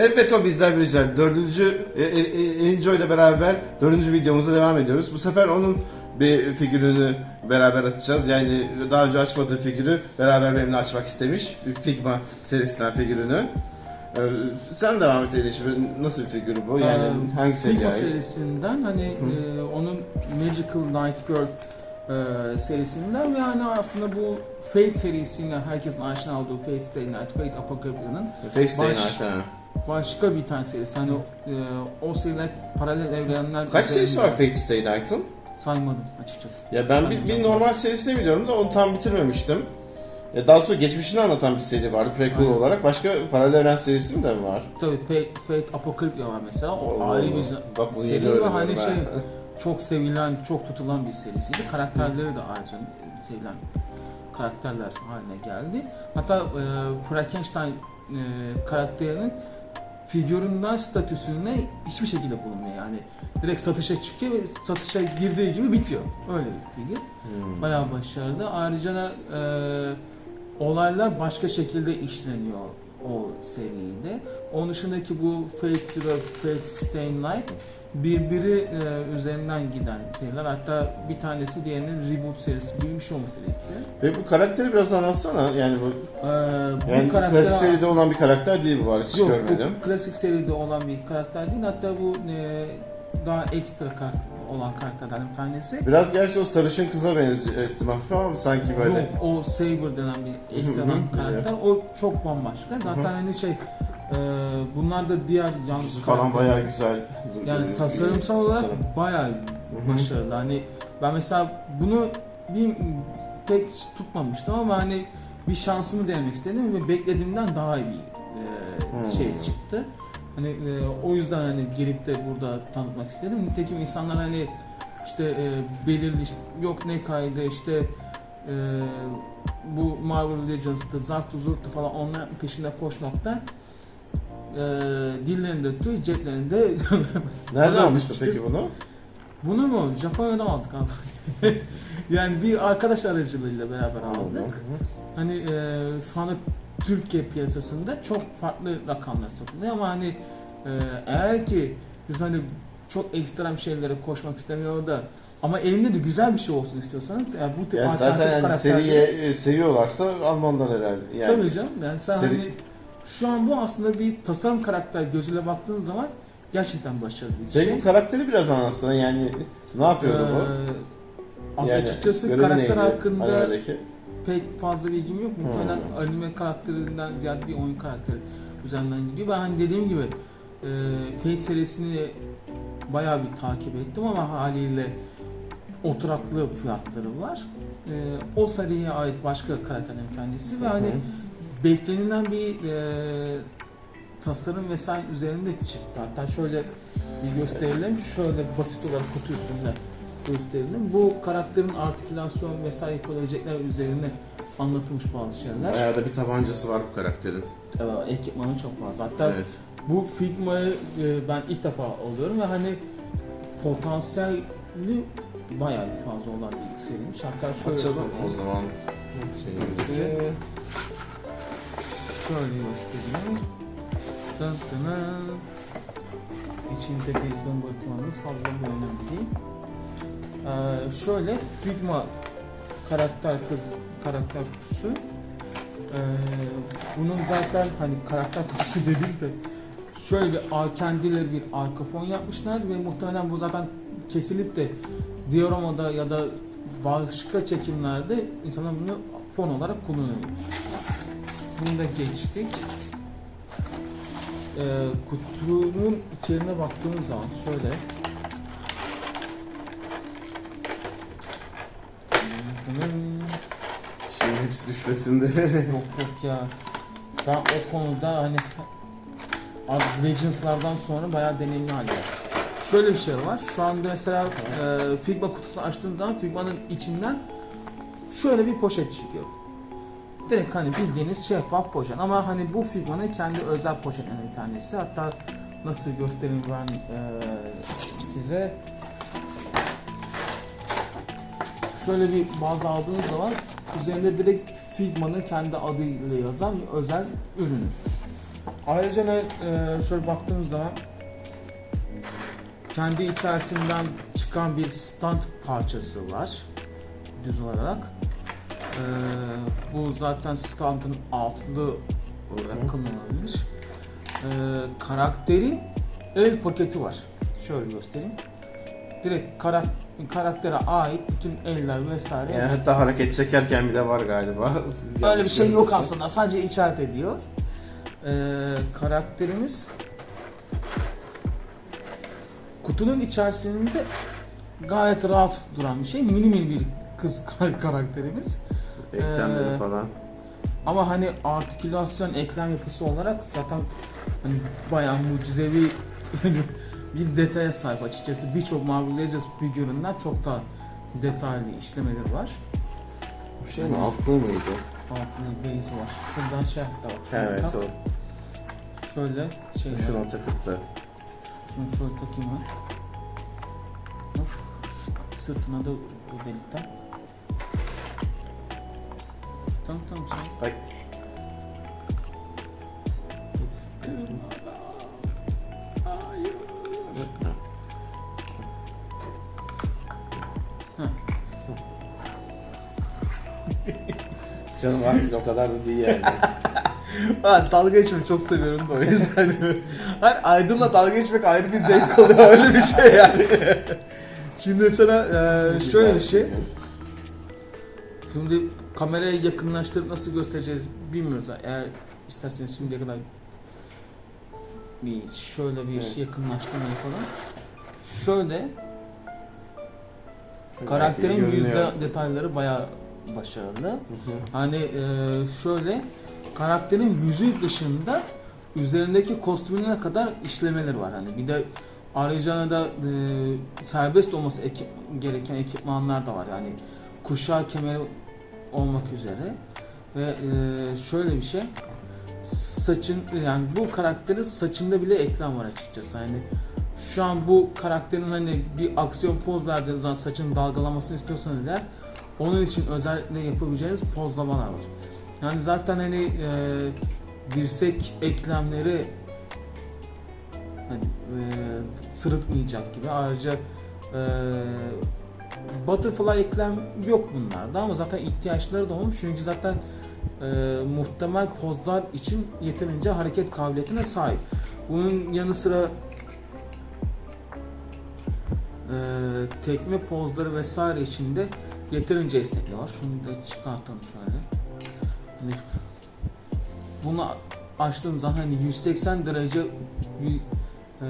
Evet o bizler biriciler. Dördüncü e, e, e, Enjoy ile beraber dördüncü videomuza devam ediyoruz. Bu sefer onun bir figürünü beraber açacağız. Yani daha önce açmadığı figürü beraber benimle açmak istemiş. Bir Figma serisinden figürünü. Ee, sen devam et Eliş. Nasıl bir figür bu? Yani Ee, hangi seriye Sigma ait? serisinden hani e, onun Magical Night Girl e, serisinden ve hani aslında bu Fate serisine herkesin aşina olduğu Fate Stay Night, Fate Apocalypse'nin Baş- Night, ha. Başka bir tane serisi. Hani e, o seriler paralel evrenler Kaç serisi var Fate Stay Night'ın? Saymadım açıkçası. Ya ben bir, bir normal serisini biliyorum da onu tam bitirmemiştim. Ya daha sonra geçmişini anlatan bir seri vardı prequel Aynen. olarak. Başka paralel evren serisi mi de mi var? Tabii Fate, Apocalypse var mesela. O Oo, ayrı bir bak bunu seri ve hani şey çok sevilen, çok tutulan bir serisiydi. Karakterleri de ayrıca sevilen karakterler haline geldi. Hatta e, Frankenstein e, karakterinin figüründen statüsüne hiçbir şekilde bulunmuyor yani. Direkt satışa çıkıyor ve satışa girdiği gibi bitiyor. Öyle bir figür. Hmm. Bayağı başarılı. Ayrıca e, olaylar başka şekilde işleniyor o seride. Onun dışındaki bu Fate Zero, Fate Stay Night birbiri e, üzerinden giden seriler. Hatta bir tanesi diğerinin reboot serisi gibi bir şey olması gerekiyor. Ve bu karakteri biraz anlatsana. Yani bu E, bu yani karakter klasik seride olan bir karakter değil bu var hiç Yok, görmedim. bu klasik seride olan bir karakter değil. Hatta bu e, daha ekstra karakter olan karakterlerden bir tanesi. Biraz gerçi o sarışın kıza benziyor ettim hafif ama sanki böyle. Yok, o Saber denen bir ekstradan karakter. O çok bambaşka. Zaten hani şey e, bunlar da diğer yan Yüzü falan bayağı güzel. yani tasarımsal olarak Tasarım. bayağı başarılı. Hani ben mesela bunu bir pek tutmamıştım ama hani bir şansımı denemek istedim ve beklediğimden daha iyi e, Hmm. şey çıktı. Hani e, o yüzden hani gelip de burada tanıtmak istedim. Nitekim insanlar hani işte e, belirli işte, yok ne kaydı işte e, bu Marvel Legends'tı, Zart'ı Zurt'u falan onların peşinde koşmaktan e, dillerinde tüy, ceplerinde Nereden almıştır peki bunu? bunu mu Japonya'dan aldık abi. yani bir arkadaş aracılığıyla beraber aldık. Hani e, şu anda Türkiye piyasasında çok farklı rakamlar satılıyor ama hani e, eğer ki siz hani çok ekstrem şeylere koşmak istemiyor da ama elinde de güzel bir şey olsun istiyorsanız yani bu tip Ya alternatif zaten yani karakterleri- seriye e, seviyorlarsa Almanlar herhalde. Yani Tabii canım yani sen Seri- hani şu an bu aslında bir tasarım karakter gözüyle baktığın zaman gerçekten başarılı bir Peki şey. karakteri biraz anlatsana yani ne yapıyordu bu? Ee, Yani açıkçası karakter neydi hakkında animedeki? pek fazla bilgim yok. Muhtemelen Hmm. anime karakterinden ziyade bir oyun karakteri üzerinden gidiyor. Ben hani dediğim gibi e, Fate serisini bayağı bir takip ettim ama haliyle oturaklı fiyatları var. E, o seriye ait başka karakterlerin kendisi ve hani. Beklenilen bir e, tasarım vesaire üzerinde çıktı. Hatta şöyle bir gösterelim. Şöyle basit olarak kutu üstünde gösterelim. Bu karakterin artikülasyon vesaire yapabilecekler üzerine anlatılmış bazı şeyler. Bayağı da bir tabancası var bu karakterin. Evet, ekipmanı çok fazla. Hatta Evet. bu Figma'yı e, ben ilk defa alıyorum ve hani potansiyeli bayağı bir fazla olan bir seriymiş. Hatta şöyle Açalım o zaman şeyimizi. Şöyle göstereyim. Dın dın. İçinde bir zımbırtmanın sallamı önemli değil. Ee, şöyle Figma karakter kız karakter kutusu. Ee, bunun zaten hani karakter kutusu dedim de şöyle bir kendileri bir arka fon yapmışlar ve muhtemelen bu zaten kesilip de dioramada ya da başka çekimlerde insanlar bunu fon olarak kullanıyormuş. Bunu da geçtik. Ee, kutunun içerine baktığımız zaman şöyle Şimdi hepsi düşmesinde. yok yok ya ben o konuda hani Legends'lardan sonra bayağı deneyimli geldim. Şöyle bir şey var. Şu anda mesela e, Figma kutusunu açtığın zaman Figma'nın içinden şöyle bir poşet çıkıyor. Direkt hani bildiğiniz şeffaf poşet ama hani bu Figma'nın kendi özel poşetlerinden bir tanesi. Hatta nasıl göstereyim ben e, size. Şöyle bir bazı aldığınız zaman üzerinde direkt Figma'nın kendi adıyla yazan bir özel ürünü. Ayrıca e, şöyle baktığımız zaman kendi içerisinden çıkan bir stand parçası var düz olarak. E, bu zaten standın altılı Hı. olarak kullanılabilir. E, karakteri el paketi var. Şöyle göstereyim. Direkt karak karaktere ait bütün eller vesaire. Yani hatta hareket çekerken bile var galiba. Öyle bir şey yok aslında. Sadece işaret ediyor. Ee, karakterimiz kutunun içerisinde gayet rahat duran bir şey. Mini mini bir kız karakterimiz. Eklemleri Ee, falan. Ama hani artikülasyon eklem yapısı olarak zaten hani bayağı mucizevi bir detaya sahip açıkçası. Birçok Marvel Legends figüründen çok daha detaylı işlemeleri var. Bu şey mi? Altlı mıydı? Altında base var. Şuradan şey şunu Evet tak. o. Şöyle şey var. Şuna takıp da. Şunu şöyle takayım ben. Sırtına da o delikten. Tamam tamam sen. Hayır. Canım artık o kadar da değil yani. Ben dalga geçmeyi çok seviyorum da o yüzden. hani Aydın'la dalga geçmek ayrı bir zevk oluyor öyle bir şey yani. Şimdi mesela e, şöyle bir şey. Şimdi kamerayı yakınlaştırıp nasıl göstereceğiz bilmiyoruz. Eğer isterseniz şimdiye kadar bir şöyle bir Evet. yakınlaştırma yapalım. Şöyle karakterin yüzde detayları bayağı başarılı. Hı hı. Hani e, şöyle karakterin yüzü dışında üzerindeki kostümüne kadar işlemeler var. Hani bir de ayrıca da e, serbest olması ekip, gereken ekipmanlar da var. Yani kuşağı kemeri olmak üzere ve e, şöyle bir şey saçın yani bu karakterin saçında bile eklem var açıkçası. Yani şu an bu karakterin hani bir aksiyon poz verdiğiniz zaman saçın dalgalamasını istiyorsanız eğer onun için özellikle yapabileceğiniz pozlamalar var. Yani zaten hani e, dirsek eklemleri hani, e, sırıtmayacak gibi. Ayrıca e, butterfly eklem yok bunlarda ama zaten ihtiyaçları da olmuş çünkü zaten e, muhtemel pozlar için yeterince hareket kabiliyetine sahip. Bunun yanı sıra e, tekme pozları vesaire için de yeterince esnekliği var. Şunu da çıkartalım şöyle. Hani bunu açtığın zaman hani 180 derece bir e,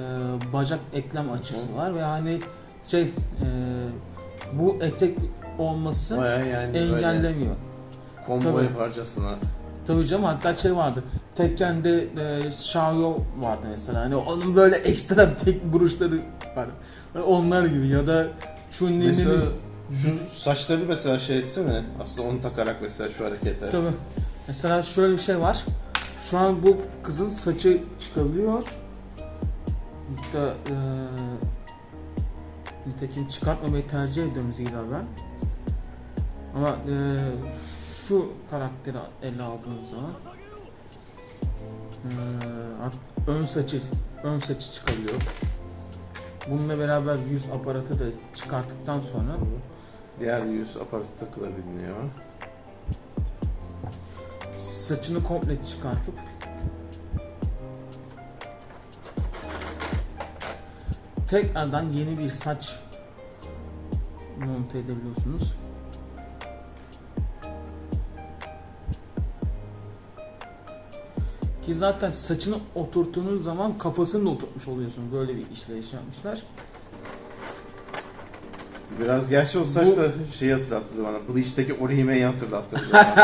bacak eklem açısı var ve hani şey e, bu etek olması Baya yani engellemiyor. combo Tabii. yaparcasına. Tabii canım hatta şey vardı. Tekken'de e, Xiaoyo vardı mesela. Hani onun böyle ekstrem tek vuruşları var. Hani onlar gibi ya da Chun-Li'nin Mesela şu saçları mesela şey etsene. Aslında onu takarak mesela şu harekete. Tabii. Mesela şöyle bir şey var. Şu an bu kızın saçı çıkabiliyor. Da, e, nitekim çıkartmamayı tercih ediyorum Zira ben. Ama e, şu karakteri ele aldığım zaman e, ön saçı ön saçı çıkabiliyor. Bununla beraber yüz aparatı da çıkarttıktan sonra Diğer yüz aparatı takılabiliyor. saçını komple çıkartıp tekrardan yeni bir saç monte edebiliyorsunuz. Ki zaten saçını oturttuğunuz zaman kafasını da oturtmuş oluyorsunuz. Böyle bir işleyiş yapmışlar. Biraz gerçi o saç da şeyi hatırlattı bana. Bleach'teki Orihime'yi hatırlattı.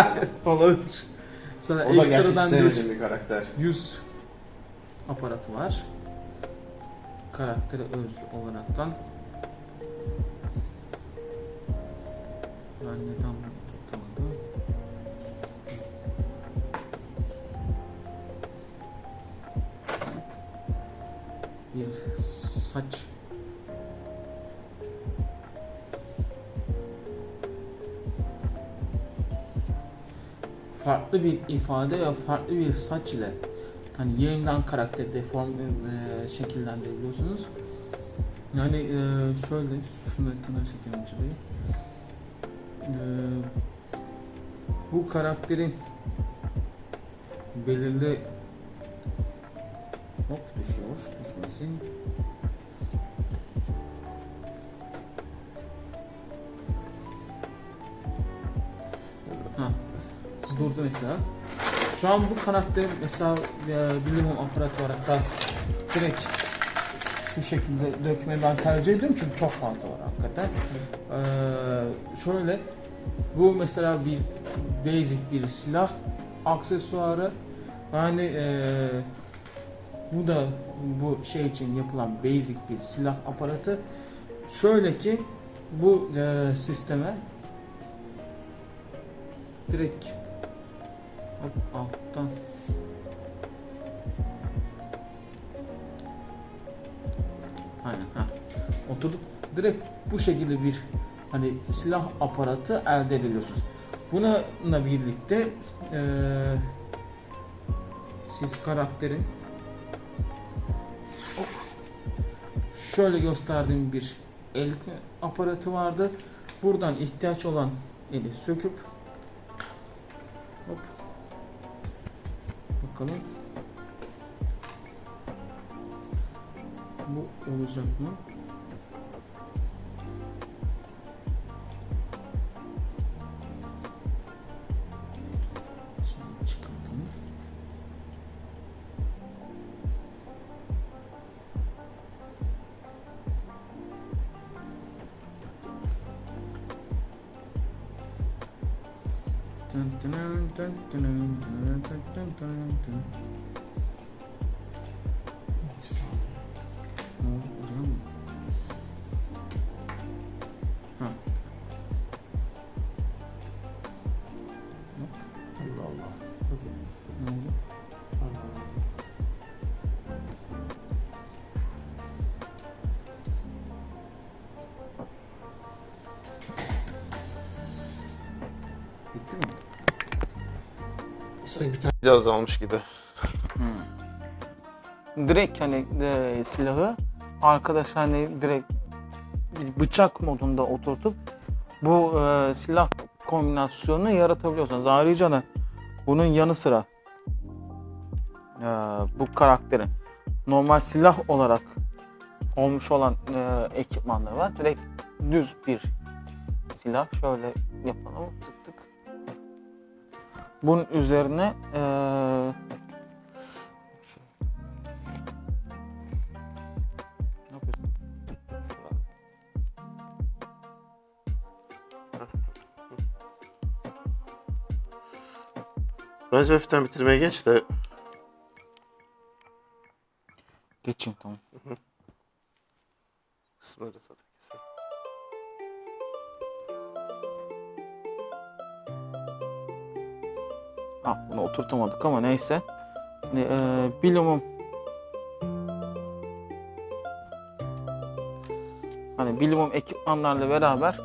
Olabilir. Sana o da gerçi sevmediğim bir karakter. yüz aparatı var. Karaktere öz olaraktan. Ben neden tutamadım? Bir saç farklı bir ifade ve farklı bir saç ile hani yeniden karakteri deform e, şekillendirebiliyorsunuz. Yani e, şöyle şunu kenara çekelim şurayı. E, bu karakterin belirli hop düşüyor düşmesin ha durdu mesela şu an bu karakterin mesela e, bilimum aparatı olarak da direkt şu şekilde dökmeyi ben tercih ediyorum çünkü çok fazla var hakikaten. Ee, şöyle bu mesela bir basic bir silah aksesuarı yani eee, bu da bu şey için yapılan basic bir silah aparatı şöyle ki bu eee, sisteme direkt hop alttan Aynen ha. Oturduk. Direkt bu şekilde bir hani silah aparatı elde ediyorsunuz. Bununla birlikte eee, siz karakterin hop, şöyle gösterdiğim bir el aparatı vardı. Buradan ihtiyaç olan eli söküp bakalım bu olacak mı? Sanki bir tane cihaz almış gibi. direkt hani e, silahı arkadaş hani direkt bıçak modunda oturtup bu e, silah kombinasyonunu yaratabiliyorsunuz. Ayrıca da bunun yanı sıra e, bu karakterin normal silah olarak olmuş olan e, ekipmanları var. Direkt düz bir silah. Şöyle yapalım. Bunun üzerine e? Bence hafiften bitirmeye geç de Geçeyim tamam. Oturtamadık ama neyse. Ne, e, bilimum hani bilimum ekipmanlarla beraber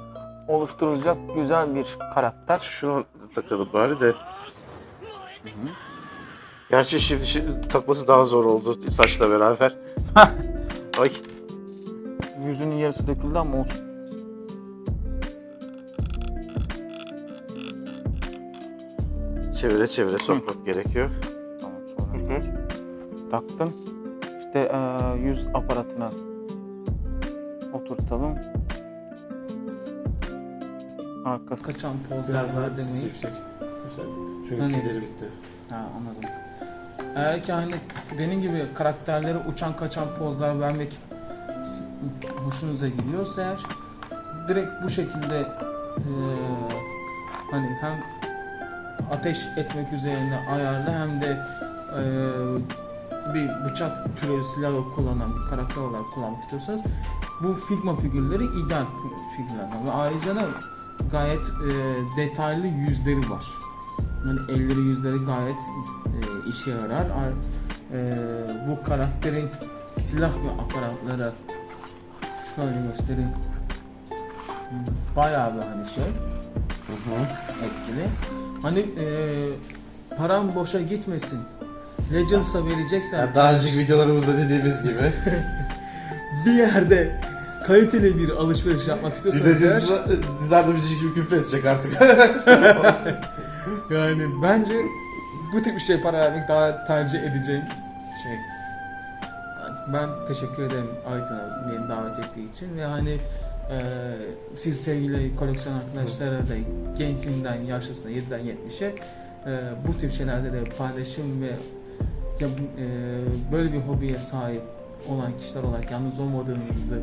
oluşturulacak güzel bir karakter. Şuna takalım bari de. Gerçi şimdi, şimdi takması daha zor oldu saçla beraber. Ay Yüzünün yarısı döküldü ama olsun. Çevire çevire sokmak gerekiyor. Tamam sonra Hı hı. taktım. İşte e, yüz aparatına oturtalım. Arkası kaçan pozlar demeyi. yüksek. Çünkü Hani- kederi bitti. Ha anladım. Eğer ki hani benim gibi karakterlere uçan kaçan pozlar vermek hoşunuza gidiyorsa eğer direkt bu şekilde eee, hani hem ateş etmek üzerine ayarlı hem de eee, bir bıçak türü silahı kullanan bir karakter olarak kullanmak istiyorsanız bu Figma figürleri ideal figürler. Ve ayrıca da gayet eee, detaylı yüzleri var. Yani elleri yüzleri gayet e, işe yarar. Ar- e, bu karakterin silah ve aparatları şöyle göstereyim. Bayağı bir hani şey Hı hı. etkili. Hani e, param boşa gitmesin Legends'a vereceksen Yani daha önceki videolarımızda dediğimiz gibi. bir yerde kaliteli bir alışveriş yapmak istiyorsanız eğer, Dizlerde bir gibi küfür edecek artık. yani bence bu tip bir şey para vermek daha tercih edeceğim şey. Ben teşekkür ederim Aytun'a beni davet ettiği için ve hani e, siz sevgili koleksiyon arkadaşlara da gençinden yaşlısına 7'den 70'e e, bu tip şeylerde de paylaşım ve ya, e, böyle bir hobiye sahip olan kişiler olarak yalnız olmadığımızı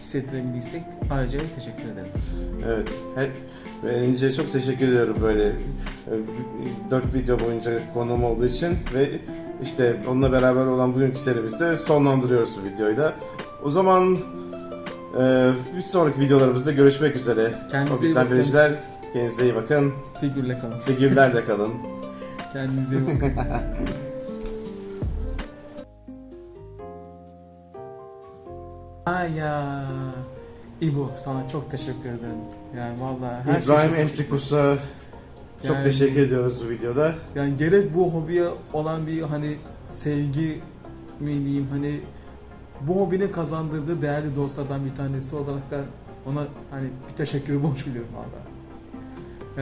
hissettirebildiysek ayrıca teşekkür ederim. evet. Hep Önce çok teşekkür ediyorum böyle 4 video boyunca konuğum olduğu için ve işte onunla beraber olan bugünkü serimizde sonlandırıyoruz videoyu da. O zaman e, bir sonraki videolarımızda görüşmek üzere. Kendinize iyi bizden bakın. biriciler. Kendinize iyi bakın. Figürle kalın. Figürlerle kalın. Kendinize iyi bakın. Ay ya. İbo sana çok teşekkür ederim. Yani vallahi her şey İbrahim çok teşekkür- Entrikus'a çok Yani- teşekkür ediyoruz bu videoda. Yani gerek bu hobiye olan bir hani sevgi mi diyeyim hani bu hobinin kazandırdığı değerli dostlardan bir tanesi olarak da ona hani bir teşekkürü borç biliyorum valla.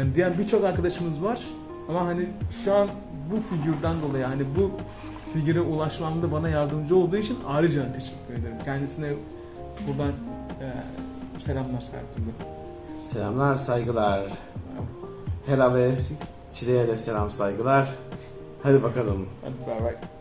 Yani diğer birçok arkadaşımız var ama hani şu an bu figürden dolayı hani bu figüre ulaşmamda bana yardımcı olduğu için ayrıca teşekkür ederim. Kendisine buradan e, selamlar türlü. Selamlar, saygılar. Hera ve Çile'ye de selam saygılar. Hadi bakalım. Hadi bay bay.